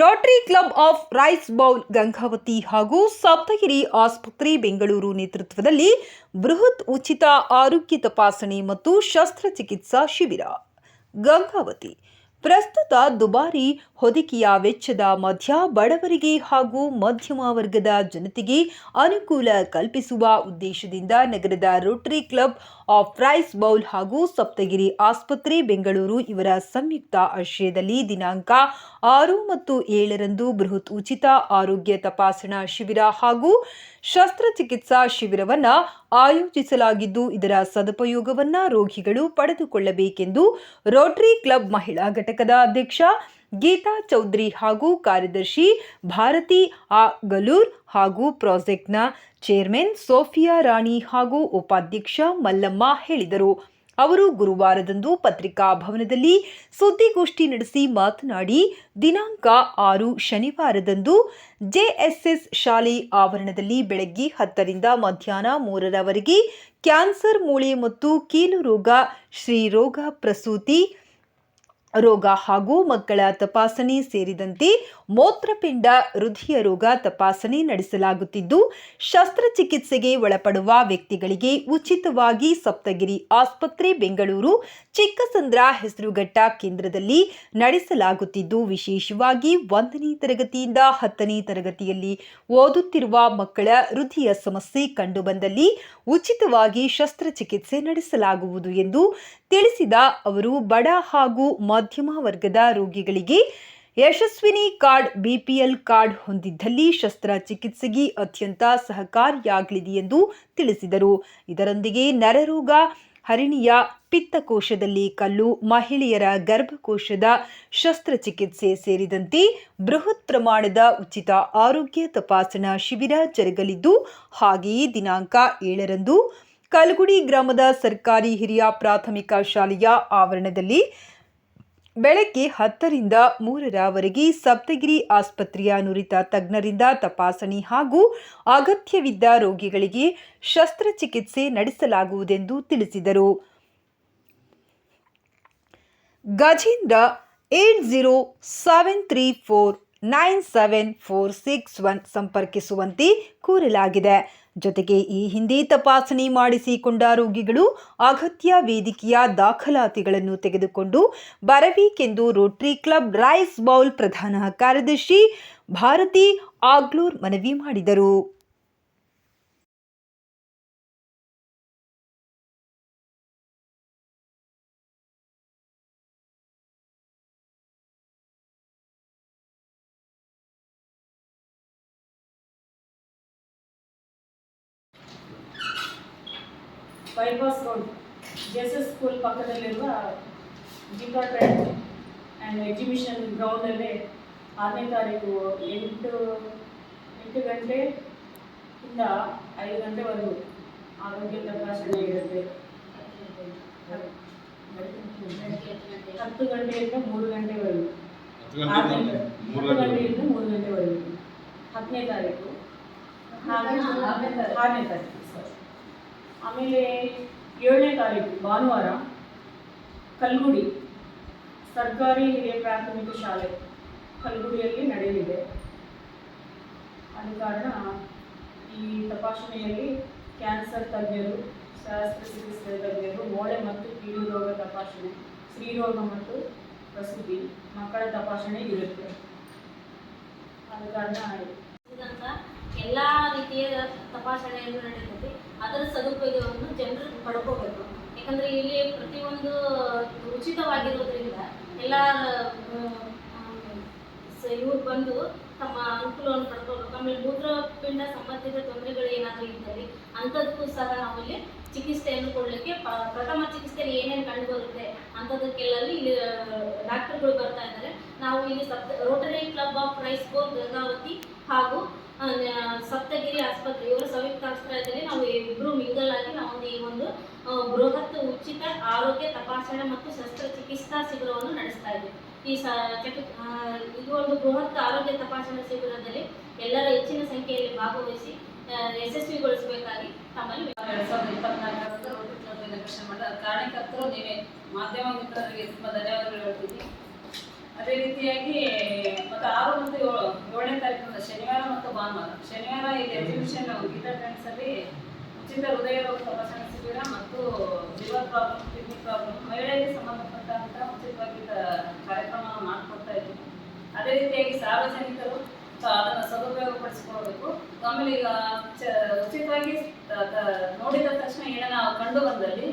Rotary Club of Rice Bowl Gangavathi ಹಾಗೂ ಸಪ್ತಗಿರಿ ಆಸ್ಪತ್ರೆ ಬೆಂಗಳೂರು ನೇತೃತ್ವದಲ್ಲಿ ಬೃಹತ್ ಉಚಿತ ಆರೋಗ್ಯ ತಪಾಸಣೆ ಮತ್ತು ಶಸ್ತ್ರಚಿಕಿತ್ಸಾ ಶಿಬಿರ. ಗಂಗಾವತಿ ಪ್ರಸ್ತುತ ದುಬಾರಿ ಹೊದಿಕೆಯ ವೆಚ್ಚದ ಮಧ್ಯ ಬಡವರಿಗೆ ಹಾಗೂ ಮಧ್ಯಮ ವರ್ಗದ ಜನತೆಗೆ ಅನುಕೂಲ ಕಲ್ಪಿಸುವ ಉದ್ದೇಶದಿಂದ ನಗರದ Rotary Club of Rice Bowl ಹಾಗೂ ಸಪ್ತಗಿರಿ ಆಸ್ಪತ್ರೆ ಬೆಂಗಳೂರು ಇವರ ಸಂಯುಕ್ತ ಆಶ್ರಯದಲ್ಲಿ ದಿನಾಂಕ ಆರು ಮತ್ತು ಏಳರಂದು ಬೃಹತ್ ಉಚಿತ ಆರೋಗ್ಯ ತಪಾಸಣಾ ಶಿಬಿರ ಹಾಗೂ ಶಸ್ತ್ರಚಿಕಿತ್ಸಾ ಶಿಬಿರವನ್ನ ಆಯೋಜಿಸಲಾಗಿದ್ದು ಇದರ ಸದುಪಯೋಗವನ್ನ ರೋಗಿಗಳು ಪಡೆದುಕೊಳ್ಳಬೇಕೆಂದು ರೋಟರಿ ಕ್ಲಬ್ ಮಹಿಳಾ ಘಟಕದ ಅಧ್ಯಕ್ಷ ಗೀತಾ ಚೌಧರಿ ಹಾಗೂ ಕಾರ್ಯದರ್ಶಿ ಭಾರತಿ ಆ ಗಲೂರ್ ಹಾಗೂ ಪ್ರಾಜೆಕ್ಟ್ನ ಚೇರ್ಮನ್ ಸೋಫಿಯಾ ರಾಣಿ ಹಾಗೂ ಉಪಾಧ್ಯಕ್ಷ ಮಲ್ಲಮ್ಮ ಹೇಳಿದರು. ಅವರು ಗುರುವಾರದಂದು ಪತ್ರಿಕಾ ಭವನದಲ್ಲಿ ಸುದ್ದಿಗೋಷ್ಠಿ ನಡೆಸಿ ಮಾತನಾಡಿ, ದಿನಾಂಕ ಆರು ಶನಿವಾರದಂದು ಜೆಎಸ್ಎಸ್ ಶಾಲೆ ಆವರಣದಲ್ಲಿ ಬೆಳಗ್ಗೆ ಹತ್ತರಿಂದ ಮಧ್ಯಾಹ್ನ ಮೂರರವರೆಗೆ ಕ್ಯಾನ್ಸರ್ ಮೂಳೆ ಮತ್ತು ಕೀಲು ರೋಗ ಶ್ರೀರೋಗ ಪ್ರಸೂತಿ ರೋಗ ಹಾಗೂ ಮಕ್ಕಳ ತಪಾಸಣೆ ಸೇರಿದಂತೆ ಮೂತ್ರಪಿಂಡ ಹೃದಯ ರೋಗ ತಪಾಸಣೆ ನಡೆಸಲಾಗುತ್ತಿದ್ದು, ಶಸ್ತ್ರಚಿಕಿತ್ಸೆಗೆ ಒಳಪಡುವ ವ್ಯಕ್ತಿಗಳಿಗೆ ಉಚಿತವಾಗಿ ಸಪ್ತಗಿರಿ ಆಸ್ಪತ್ರೆ, ಬೆಂಗಳೂರು, ಚಿಕ್ಕಸಂದ್ರ ಹೆಸರುಘಟ್ಟ ಕೇಂದ್ರದಲ್ಲಿ ನಡೆಸಲಾಗುತ್ತಿದ್ದು, ವಿಶೇಷವಾಗಿ ಒಂದನೇ ತರಗತಿಯಿಂದ ಹತ್ತನೇ ತರಗತಿಯಲ್ಲಿ ಓದುತ್ತಿರುವ ಮಕ್ಕಳ ಹೃದಯ ಸಮಸ್ಯೆ ಕಂಡುಬಂದಲ್ಲಿ ಉಚಿತವಾಗಿ ಶಸ್ತ್ರಚಿಕಿತ್ಸೆ ನಡೆಸಲಾಗುವುದು ಎಂದು ತಿಳಿಸಿದ ಅವರು, ಬಡ ಹಾಗೂ ಮಧ್ಯಮ ವರ್ಗದ ರೋಗಿಗಳಿಗೆ ಯಶಸ್ವಿನಿ ಕಾರ್ಡ್, ಬಿಪಿಎಲ್ ಕಾರ್ಡ್ ಹೊಂದಿದ್ದಲ್ಲಿ ಶಸ್ತ್ರಚಿಕಿತ್ಸೆಗೆ ಅತ್ಯಂತ ಸಹಕಾರಿಯಾಗಲಿದೆ ಎಂದು ತಿಳಿಸಿದರು. ಇದರೊಂದಿಗೆ ನರರೋಗ, ಹರಿಣಿಯ ಪಿತ್ತಕೋಶದಲ್ಲಿ ಕಲ್ಲು, ಮಹಿಳೆಯರ ಗರ್ಭಕೋಶದ ಶಸ್ತ್ರಚಿಕಿತ್ಸೆ ಸೇರಿದಂತೆ ಬೃಹತ್ ಪ್ರಮಾಣದ ಉಚಿತ ಆರೋಗ್ಯ ತಪಾಸಣಾ ಶಿಬಿರ ಜರುಗಲಿದ್ದು, ಹಾಗೆಯೇ ದಿನಾಂಕ ಏಳರಂದು ಕಲ್ಗುಡಿ ಗ್ರಾಮದ ಸರ್ಕಾರಿ ಹಿರಿಯ ಪ್ರಾಥಮಿಕ ಶಾಲೆಯ ಆವರಣದಲ್ಲಿ ಬೆಳಗ್ಗೆ ಹತ್ತರಿಂದ ಮೂರರವರೆಗೆ ಸಪ್ತಗಿರಿ ಆಸ್ಪತ್ರೆಯ ನುರಿತ ತಜ್ಞರಿಂದ ತಪಾಸಣೆ ಹಾಗೂ ಅಗತ್ಯವಿದ್ದ ರೋಗಿಗಳಿಗೆ ಶಸ್ತ್ರಚಿಕಿತ್ಸೆ ನಡೆಸಲಾಗುವುದೆಂದು ತಿಳಿಸಿದರು. Gajendra eight zero seven three four nine seven four six one ಸಂಪರ್ಕಿಸುವಂತೆ ಕೋರಲಾಗಿದೆ. ಜೊತೆಗೆ ಈ ಹಿಂದೆ ತಪಾಸಣೆ ಮಾಡಿಸಿಕೊಂಡ ರೋಗಿಗಳು ಅಗತ್ಯ ವೇದಿಕೆಯ ದಾಖಲಾತಿಗಳನ್ನು ತೆಗೆದುಕೊಂಡು ಬರಬೇಕೆಂದು ರೋಟರಿ ಕ್ಲಬ್ ರೈಸ್ ಬೌಲ್ ಪ್ರಧಾನ ಕಾರ್ಯದರ್ಶಿ ಭಾರತಿ ಆಗ್ಲೂರ್ ಮನವಿ ಮಾಡಿದರು. ಬೈಪಾಸ್ ರೋಡ್ ಜೆಸಸ್ ಸ್ಕೂಲ್ ಪಕ್ಕದಲ್ಲಿರುವ ಗೀತಾ ಟ್ರೆಂಡ್ ಆ್ಯಂಡ್ ಎಕ್ಸಿಬಿಷನ್ ಗ್ರೌಂಡಲ್ಲಿ ಆರನೇ ತಾರೀಕು ಎಂಟು ಎಂಟು ಗಂಟೆ ಇಂದ ಐದು ಗಂಟೆವರೆಗೂ ಆರೋಗ್ಯ ತಪಾಸಣೆ ಇರುತ್ತೆ ಹತ್ತು ಗಂಟೆಯಿಂದ ಮೂರು ಗಂಟೆವರೆಗೂ ಆರನೇ ಹತ್ತು ಗಂಟೆಯಿಂದ ಮೂರು ಗಂಟೆವರೆಗೂ ಹತ್ತನೇ ತಾರೀಕು ಆರನೇ ತಾರೀಕು ಸರ್ ಆಮೇಲೆ ಏಳನೇ ತಾರೀಕು, ಭಾನುವಾರ, ಕಲ್ಗುಡಿ, ಸರ್ಕಾರಿ ಹಿರಿಯ ಪ್ರಾಥಮಿಕ ಶಾಲೆ ಕಲ್ಗುಡಿಯಲ್ಲಿ ನಡೆಯಲಿದೆ. ಆದ ಕಾರಣ ಈ ತಪಾಸಣೆಯಲ್ಲಿ ಕ್ಯಾನ್ಸರ್ ತಜ್ಞರು ಶಸ್ತ್ರಚಿಕಿತ್ಸೆ ತಜ್ಞರು, ಮೋಳೆ ಮತ್ತು ಕೀಲು ರೋಗ ತಪಾಸಣೆ, ಸ್ತ್ರೀರೋಗ ಮತ್ತು ಪ್ರಸೂತಿ ಮಕ್ಕಳ ತಪಾಸಣೆ ಇರುತ್ತೆ. ಆದ ಕಾರಣ ಎಲ್ಲ ರೀತಿಯ ತಪಾಸಣೆಯನ್ನು ನಡೆಯುತ್ತದೆ. ಅದರ ಸದುಪಯೋಗವನ್ನು ಜನರು ಪಡ್ಕೋಬೇಕು. ಯಾಕಂದರೆ ಇಲ್ಲಿ ಪ್ರತಿಯೊಂದು ಉಚಿತವಾಗಿರೋದ್ರಿಂದ ಎಲ್ಲ ಇವ್ರು ಬಂದು ತಮ್ಮ ಅನುಕೂಲವನ್ನು ಪಡ್ಕೋಬೇಕು. ಆಮೇಲೆ ಮೂತ್ರಪಿಂಡ ಸಂಬಂಧಿತ ತೊಂದರೆಗಳು ಏನಾದರೂ ಇದ್ದಲ್ಲಿ ಅಂಥದ್ದಕ್ಕೂ ಸಹ ನಾವಿಲ್ಲಿ ಚಿಕಿತ್ಸೆಯನ್ನು ಕೊಡಲಿಕ್ಕೆ ಪ್ರಥಮ ಚಿಕಿತ್ಸೆಯಲ್ಲಿ ಏನೇನು ಕಂಡು ಬರುತ್ತೆ ಅಂಥದಕ್ಕೆಲ್ಲ ಇಲ್ಲಿ ಡಾಕ್ಟರ್ಗಳು ಬರ್ತಾ ಇದ್ದಾರೆ. ನಾವು ಇಲ್ಲಿ ಸಪ್ Rotary Club of Rice Bowl Gangavathi ಹಾಗೂ ಸಪ್ತಗಿರಿ ಆಸ್ಪತ್ರೆ, ಇವರ ಆಸ್ಪತ್ರೆಯಲ್ಲಿ ನಾವು ಇಬ್ಬರು ಮಿಂಗಲ್ ಆಗಿ ನಾವು ಈ ಒಂದು ಬೃಹತ್ ಉಚಿತ ಆರೋಗ್ಯ ತಪಾಸಣೆ ಮತ್ತು ಶಸ್ತ್ರಚಿಕಿತ್ಸಾ ಶಿಬಿರವನ್ನು ನಡೆಸ್ತಾ ಇದ್ದೀವಿ ಈ ಸ ಇದು ಒಂದು ಬೃಹತ್ ಆರೋಗ್ಯ ತಪಾಸಣಾ ಶಿಬಿರದಲ್ಲಿ ಎಲ್ಲರ ಹೆಚ್ಚಿನ ಸಂಖ್ಯೆಯಲ್ಲಿ ಭಾಗವಹಿಸಿ ಯಶಸ್ವಿಗೊಳಿಸಬೇಕಾಗಿ ತಮ್ಮಲ್ಲಿ ಎರಡ್ ಸಾವಿರದ ಇಪ್ಪತ್ನಾಲ್ಕರಂದು ಕಾರಣಕರ್ತರು ನೀವೇ ಮಾಧ್ಯಮ ಮಿತ್ರರಿಗೆ ತುಂಬಾ ಧನ್ಯವಾದಗಳು ಹೇಳ್ತೀನಿ ಅದೇ ರೀತಿಯಾಗಿ ಮತ್ತು ಆರು ಮತ್ತು ಏಳು, ಏಳನೇ ತಾರೀಕಿನಿಂದ ಶನಿವಾರ ಮತ್ತು ಭಾನುವಾರ. ಶನಿವಾರ ಇಲ್ಲಿ ಎಕ್ಸಿಬಿಷನ್ ಗೀತಾ ಅಲ್ಲಿ ಉಚಿತ ಹೃದಯ ರೋಗ ತಪಾಸಣೆ ಶಿಬಿರ ಮತ್ತು ಲಿವರ್ ಪ್ರಾಬ್ಲಮ್ ಕಿಡ್ನಿ ಪ್ರಾಬ್ಲಮ್ ಮಹಿಳೆಯರಿಗೆ ಸಂಬಂಧಪಟ್ಟಂತ ಉಚಿತವಾಗಿ ಕಾರ್ಯಕ್ರಮ ಮಾಡಿಕೊಡ್ತಾ ಇದ್ದೀವಿ ಅದೇ ರೀತಿಯಾಗಿ ಸಾರ್ವಜನಿಕರು ಅದನ್ನು ಸದುಪಯೋಗಪಡಿಸಿಕೊಳ್ಬೇಕು ಆಮೇಲೆ ಈಗ ಉಚಿತವಾಗಿ ನೋಡಿದ ತಕ್ಷಣ ಏನೋ ನಾವು ಕಂಡು ಬಂದಲ್ಲಿ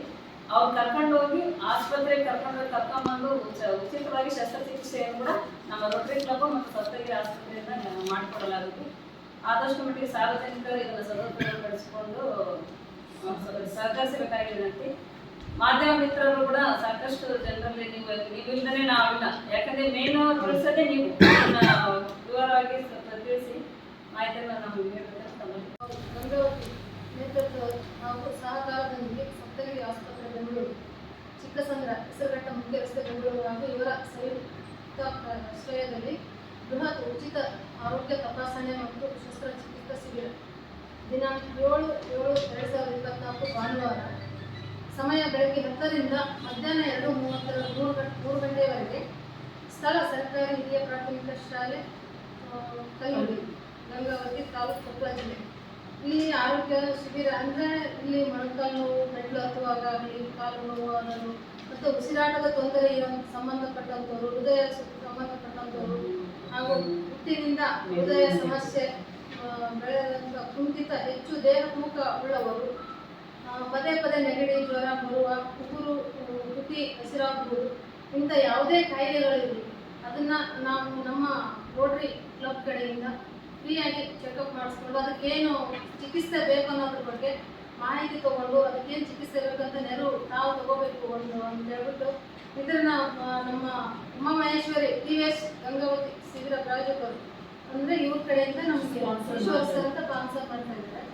ಅವ್ರು ಕರ್ಕೊಂಡು ಹೋಗಿ ಆಸ್ಪತ್ರೆಗೆ ಕರ್ಕೊಂಡು ಹೋಗಿ ಕರ್ಕೊಂಡ್ಬಂದು ಉಚ- ಉಚಿತವಾಗಿ ಶಸ್ತ್ರಚಿಕಿತ್ಸೆಯನ್ನು ಕೂಡ ನಮ್ಮ ರೋಟರಿ ಕ್ಲಬ್ ಮತ್ತು ಸಪ್ತಗಿರಿ ಆಸ್ಪತ್ರೆಯಿಂದ ಮಾಡಿಕೊಡಲಾಗುತ್ತೆ. ಆದಷ್ಟು ಮಟ್ಟಿಗೆ ಸಾರ್ವಜನಿಕರು ಇದನ್ನು ಸದುಪಯೋಗಪಡಿಸಿಕೊಂಡು ಸಹಕರಿಸಬೇಕಾಗಿದೆ ಮಾಧ್ಯಮ ಮಿತ್ರರು ಕೂಡ ಸಾಕಷ್ಟು ಜನರಲ್ಲಿ ನೀವು ನೀವು ಇಲ್ದೇ ನಾವಿಲ್ಲ. ಯಾಕಂದ್ರೆ ಮೇನು ತಿಳಿಸದೆ ನೀವು. ವಿವರವಾಗಿ ತಿಳಿಸಿ ಮಾಹಿತಿಯನ್ನು ನಮಗೆ ಒಂದು ನೇತೃತ್ವ ಆಸ್ಪತ್ರೆ ಬೆಂಗಳೂರು ಚಿಕ್ಕಸಂದ್ರ, ಹೆಸರುಘಟ್ಟ ಮುಖ್ಯ ರಸ್ತೆ ಬೆಂಗಳೂರು ಹಾಗೂ ಇವರ ಸಂಯುಕ್ತ ಆಶ್ರಯದಲ್ಲಿ ಬೃಹತ್ ಉಚಿತ ಆರೋಗ್ಯ ತಪಾಸಣೆ ಮತ್ತು ಶಸ್ತ್ರಚಿಕಿತ್ಸಾ ಶಿಬಿರ. ದಿನಾಂಕ ಏಳು ಏಳು, ಎರಡು ಸಾವಿರದ ಇಪ್ಪತ್ನಾಲ್ಕು ಭಾನುವಾರ. ಸಮಯ ಬೆಳಗ್ಗೆ ಹತ್ತರಿಂದ ಮಧ್ಯಾಹ್ನ ಎರಡು ಮೂವತ್ತರ ಮೂರು ಗಂಟೆ ಮೂರು ಗಂಟೆಯವರೆಗೆ ಸ್ಥಳ ಸರ್ಕಾರಿ ಹಿರಿಯ ಪ್ರಾಥಮಿಕ ಶಾಲೆ ಕಲ್ಲೂರು, ಗಂಗಾವತಿ ತಾಲೂಕು ಕೊಪ್ಪಳ ಜಿಲ್ಲೆ. ಇಲ್ಲಿ ಆರೋಗ್ಯ ಶಿಬಿರ ಅಂದರೆ ಇಲ್ಲಿ ಮೊಣಕಾಲು ನೋವು ಮೆಟ್ಲು ಅಥವಾ ಕಾಲು ನೋವು ಮತ್ತು ಉಸಿರಾಟದ ತೊಂದರೆ ಸಂಬಂಧಪಟ್ಟಂತವರು ಹೃದಯ ಸಂಬಂಧಪಟ್ಟಂತವರು ಹಾಗೂ ಹುಟ್ಟಿನಿಂದ ಹೃದಯ ಸಮಸ್ಯೆ ಬೆಳೆದಂಥ ಕುಂಠಿತ ಹೆಚ್ಚು ದೇಹಮುಖ ಉಳ್ಳವರು ಪದೇ ಪದೇ ನೆಗಡಿ, ಜ್ವರ ಬರುವ ಉಗುರು ಹುಟ್ಟಿ ಹಸಿರಾಗುವುದು ಇಂಥ ಯಾವುದೇ ಕಾಯಿಲೆಗಳಿರಲಿ ಅದನ್ನ ನಾವು ನಮ್ಮ ರೋಟ್ರಿ ಕ್ಲಬ್ ಕಡೆಯಿಂದ ಫ್ರೀಯಾಗಿ ಚೆಕಪ್ ಮಾಡಿಸ್ಕೊಂಡು ಅದಕ್ಕೇನು ಚಿಕಿತ್ಸೆ ಬೇಕು ಅನ್ನೋದ್ರ ಬಗ್ಗೆ ಮಾಹಿತಿ ತಗೊಂಡು ಅದಕ್ಕೇನು ಚಿಕಿತ್ಸೆ ಬೇಕಂತ ನೆರವು ನಾವು ತಗೋಬೇಕು ಒಂದು ಅಂತ ಹೇಳ್ಬಿಟ್ಟು ಇದನ್ನ ನಮ್ಮ ಉಮಾ ಮಹೇಶ್ವರಿ ಟಿ ಎಸ್ ಗಂಗಾವತಿ ಶಿಬಿರ ಪ್ರಾಯೋಜಕರು ಅಂದರೆ ಇವ್ರ ಕಡೆಯಿಂದ ನಮಗೆ ವಿಶ್ವಾಸ ಅಂತ ಸ್ಪಾನ್ಸರ್ ಮಾಡ್ತಾ ಇದ್ದಾರೆ.